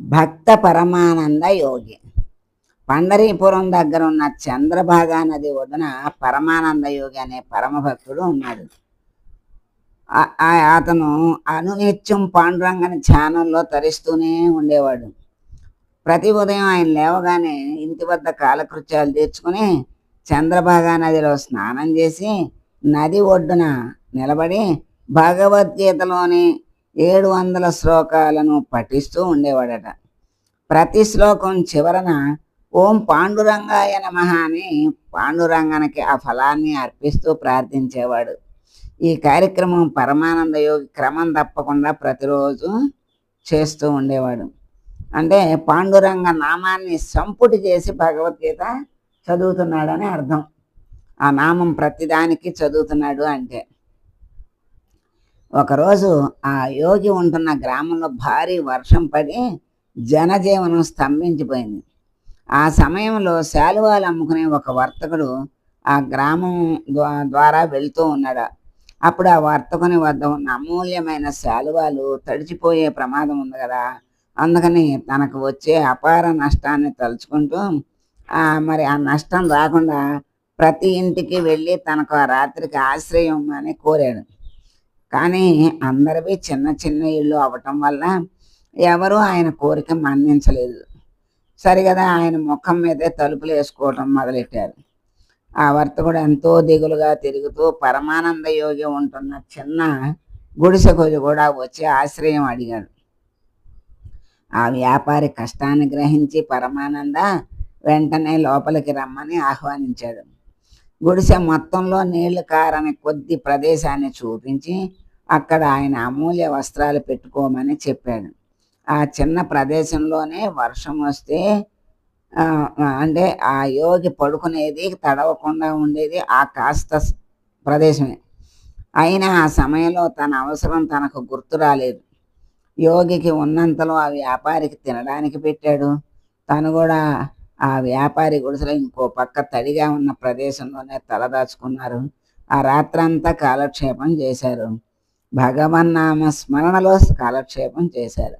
భక్త పరమానంద యోగి. పండరీపురం దగ్గర ఉన్న చంద్రభాగా నది ఒడ్డున పరమానంద యోగి అనే పరమభక్తుడు ఉన్నాడు. ఆ- అతను అనునిత్యం పాండురంగని ఛానల్లో తరిస్తూనే ఉండేవాడు. ప్రతి ఉదయం ఆయన లేవగానే ఇంటి వద్ద కాలకృత్యాలు తీర్చుకుని చంద్రభాగా నదిలో స్నానం చేసి నది ఒడ్డున నిలబడి భగవద్గీతలోని ఏడు వందల శ్లోకాలను పఠిస్తూ ఉండేవాడట. ప్రతి శ్లోకం చివరన ఓం పాండురంగాయ నమః అని పాండురంగానికి ఆ ఫలాన్ని అర్పిస్తూ ప్రార్థించేవాడు. ఈ కార్యక్రమం పరమానంద యోగి క్రమం తప్పకుండా ప్రతిరోజు చేస్తూ ఉండేవాడు. అంటే పాండురంగ నామాన్ని సంపుటి చేసి భగవద్గీత చదువుతున్నాడని అర్థం. ఆ నామం ప్రతిదానికి చదువుతున్నాడు అంటే. ఒకరోజు ఆ యోగి ఉంటున్న గ్రామంలో భారీ వర్షం పడి జనజీవనం స్తంభించిపోయింది. ఆ సమయంలో శాలువాలు అమ్ముకునే ఒక వర్తకుడు ఆ గ్రామం ద్వారా వెళుతూ ఉన్నాడు. అప్పుడు ఆ వర్తకుని వద్ద ఉన్న అమూల్యమైన శాలువాలు తడిచిపోయే ప్రమాదం ఉంది కదా. అందుకని తనకు వచ్చే అపార నష్టాన్ని తలుచుకుంటూ మరి ఆ నష్టం రాకుండా ప్రతి ఇంటికి వెళ్ళి తనకు ఆ రాత్రికి ఆశ్రయం అని కోరాడు. కానీ అందరివి చిన్న చిన్న ఇళ్ళు అవటం వల్ల ఎవరూ ఆయన కోరిక మన్నించలేదు. సరిగదా ఆయన ముఖం మీదే తలుపులు వేసుకోవటం మొదలెట్టారు. ఆ వర్తకుడు ఎంతో దిగులుగా తిరుగుతూ పరమానంద యోగి ఉంటున్న చిన్న గుడిసెకు కూడా వచ్చి ఆశ్రయం అడిగాడు. ఆ వ్యాపారి కష్టాన్ని గ్రహించి పరమానంద వెంటనే లోపలికి రమ్మని ఆహ్వానించాడు. గుడిసె మొత్తంలో నీళ్ళు కారని కొద్ది ప్రదేశాన్ని చూపించి అక్కడ ఆయన అమూల్య వస్త్రాలు పెట్టుకోమని చెప్పాడు. ఆ చిన్న ప్రదేశంలోనే వర్షం వస్తే అంటే ఆ యోగి పడుకునేది తడవకుండా ఉండేది ఆ కాస్త ప్రదేశమే. అయినా ఆ సమయంలో తన అవసరం తనకు గుర్తు రాలేదు. యోగికి ఉన్నంతలో ఆ వ్యాపారికి తినడానికి పెట్టాడు. తను కూడా ఆ వ్యాపారి గుడిసెలో ఇంకో పక్క తడిగా ఉన్న ప్రదేశంలోనే తలదాచుకున్నారు ఆ రాత్రంతా కాలక్షేపం చేశారు. భగవన్నామ స్మరణలో కాలక్షేపం చేశారు.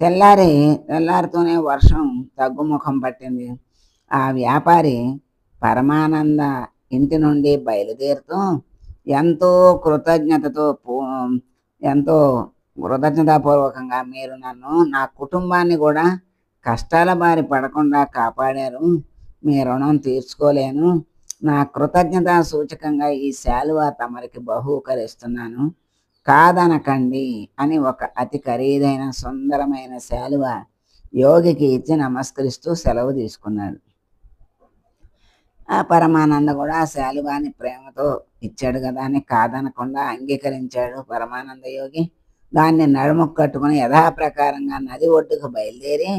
తెల్లారి తెల్లారితోనే వర్షం తగ్గుముఖం పట్టింది. ఆ వ్యాపారి పరమానంద ఇంటి నుండి బయలుదేరుతూ ఎంతో కృతజ్ఞతతో పూ- ఎంతో కృతజ్ఞతాపూర్వకంగా మీరు నన్ను నా కుటుంబాన్ని కూడా కష్టాల బారి పడకుండా కాపాడారు. మీ రుణం తీర్చుకోలేను. నా కృతజ్ఞత సూచకంగా ఈ శాలువ తమరికి బహూకరిస్తున్నాను. కాదనకండి అని ఒక అతి ఖరీదైన సుందరమైన శాలువ యోగికి ఇచ్చి నమస్కరిస్తూ సెలవు తీసుకున్నాడు. ఆ పరమానంద కూడా ఆ శాలువాని ప్రేమతో ఇచ్చాడు కదా అని కాదనకుండా అంగీకరించాడు పరమానంద యోగి. దాన్ని నడుముకు కట్టుకుని యథాప్రకారంగా నది ఒడ్డుకు బయలుదేరి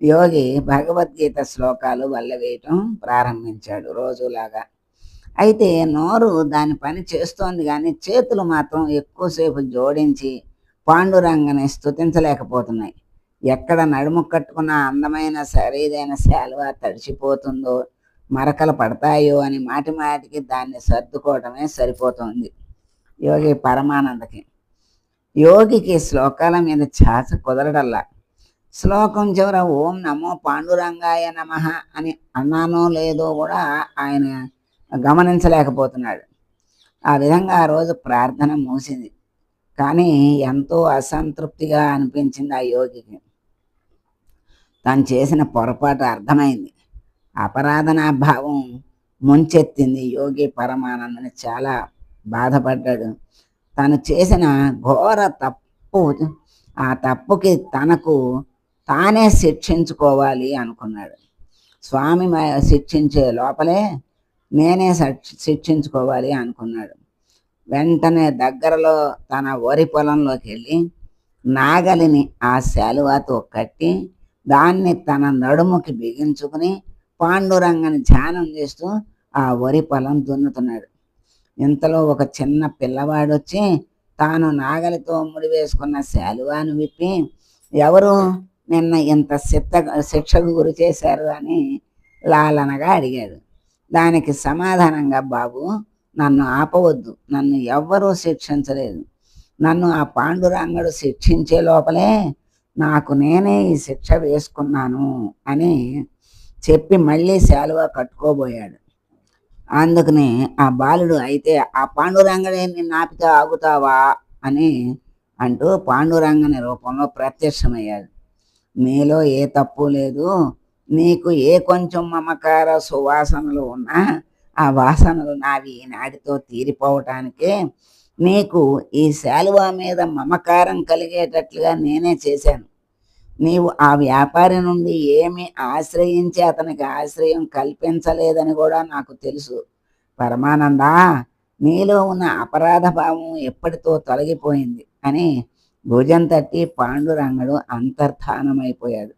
యోగి భగవద్గీత శ్లోకాలు వల్ల వేయటం ప్రారంభించాడు రోజులాగా. అయితే నోరు దాని పని చేస్తోంది కానీ చేతులు మాత్రం ఎక్కువసేపు జోడించి పాండురంగని స్తుతించలేకపోతున్నాయి. ఎక్కడ నడుము కట్టుకున్న అందమైన సరీదైన శాలువ తడిచిపోతుందో మరకలు పడతాయో అని మాటి మాటికి దాన్ని సర్దుకోవటమే సరిపోతుంది. యోగి పరమానందకి. యోగికి శ్లోకాల మీద ఛాస కుదరడల్లా. శ్లోకం చివర ఓం నమో పాండురంగాయ నమః అని అన్నానో లేదో కూడా ఆయన గమనించలేకపోతున్నాడు. ఆ విధంగా ఆ రోజు ప్రార్థన మూసింది కానీ ఎంతో అసంతృప్తిగా అనిపించింది ఆ యోగికి. తను చేసిన పొరపాటు అర్థమైంది. అపరాధనా భావం ముంచెత్తింది. యోగి పరమానందని చాలా బాధపడ్డాడు. తను చేసిన ఘోర తప్పు ఆ తప్పుకి తనకు తానే శిక్షించుకోవాలి అనుకున్నాడు. స్వామి శిక్షించే లోపలే నేనే శిక్షించుకోవాలి అనుకున్నాడు. వెంటనే దగ్గరలో తన వరి పొలంలోకి వెళ్ళి నాగలిని ఆ శాలువాతో కట్టి దాన్ని తన నడుముకి బిగించుకుని పాండురంగని ధ్యానం చేస్తూ ఆ వరి పొలం దున్నుతున్నాడు. ఇంతలో ఒక చిన్న పిల్లవాడు వచ్చి తాను నాగలితో ముడి వేసుకున్న శాలువాను విప్పి ఎవరు? నిన్న ఇంత శిత్త శిక్షకు గురి చేశారు అని లాలనగా అడిగాడు. దానికి సమాధానంగా బాబు నన్ను ఆపవద్దు. నన్ను ఎవ్వరూ శిక్షించలేదు. నన్ను ఆ పాండురంగడు శిక్షించే లోపలే నాకు నేనే ఈ శిక్ష వేసుకున్నాను అని చెప్పి మళ్ళీ శాలువా కట్టుకోబోయాడు. అందుకని ఆ బాలుడు అయితే ఆ పాండురంగడే నిన్ను ఆపితే ఆగుతావా? అని అంటూ పాండురంగని రూపంలో ప్రత్యక్షమయ్యాడు. మీలో ఏ తప్పు లేదు. నీకు ఏ కొంచెం మమకార సువాసనలు ఉన్నా ఆ వాసనలు నావి నాటితో తీరిపోవటానికే నీకు ఈ శాలువా మీద మమకారం కలిగేటట్లుగా నేనే చేశాను. నీవు ఆ వ్యాపారి నుండి ఏమి ఆశ్రయించి అతనికి ఆశ్రయం కల్పించలేదని కూడా నాకు తెలుసు. పరమానందా నీలో ఉన్న అపరాధ భావం ఎప్పటితో తొలగిపోయింది అని భుజం తట్టి పాండురంగడు అంతర్ధానమైపోయాడు.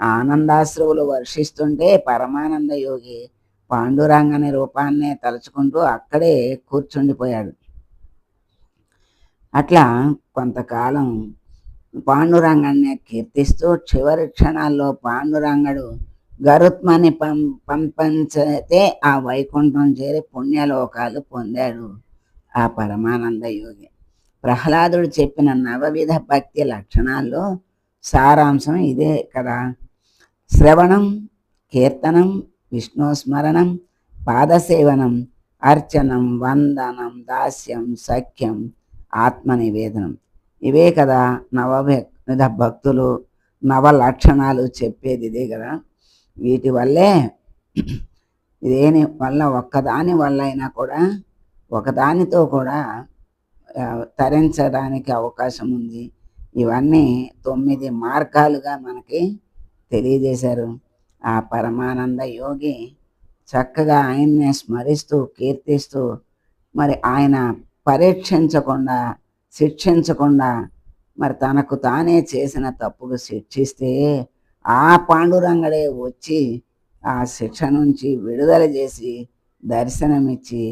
ఆనందాశ్రువులు వర్షిస్తుంటే పరమానంద యోగి పాండురంగని రూపాన్నే తలుచుకుంటూ అక్కడే కూర్చుండిపోయాడు. అట్లా కొంతకాలం పాండురంగణ్ణి కీర్తిస్తూ చివరి క్షణాల్లో పాండురంగడు గరుత్మని పం పంపించతే ఆ వైకుంఠం చేరి పుణ్యలోకాలు పొందాడు ఆ పరమానంద యోగి. ప్రహ్లాదుడు చెప్పిన నవవిధ భక్తి లక్షణాల్లో సారాంశం ఇదే కదా. శ్రవణం కీర్తనం విష్ణుస్మరణం పాదసేవనం అర్చనం వందనం దాస్యం సఖ్యం ఆత్మనివేదనం. ఇవే కదా నవవిధ భక్తులు నవ లక్షణాలు చెప్పేది ఇదే కదా. వీటి వల్లే దేని వల్ల ఒక్కదాని వల్ల అయినా కూడా ఒకదానితో కూడా తరించడానికి అవకాశం ఉంది ఇవన్నీ తొమ్మిది మార్గాలుగా మనకి తెలియజేశారు. ఆ పరమానంద యోగి చక్కగా ఆయన్నే స్మరిస్తూ కీర్తిస్తూ మరి ఆయన పరీక్షించకుండా శిక్షించకుండా మరి తనకు తానే చేసిన తప్పుకు శిక్షిస్తే ఆ పాండురంగడే వచ్చి ఆ శిక్ష నుంచి విడుదల చేసి దర్శనమిచ్చి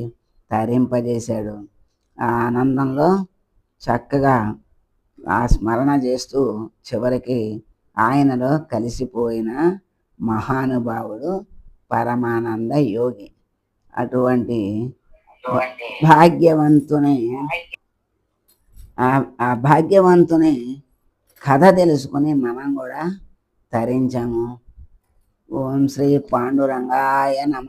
తరింపజేశాడు. ఆ ఆనందంలో చక్కగా ఆ స్మరణ చేస్తూ చివరికి ఆయనలో కలిసిపోయిన మహానుభావుడు పరమానంద యోగి. అటువంటి భాగ్యవంతుని ఆ- భాగ్యవంతుని కథ తెలుసుకుని మనం కూడా తరించాము. ఓం శ్రీ పాండురంగాయ నమ.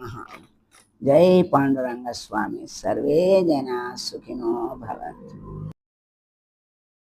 జై పాండురంగ స్వామి సర్వే జనా సుఖినో భవంతు.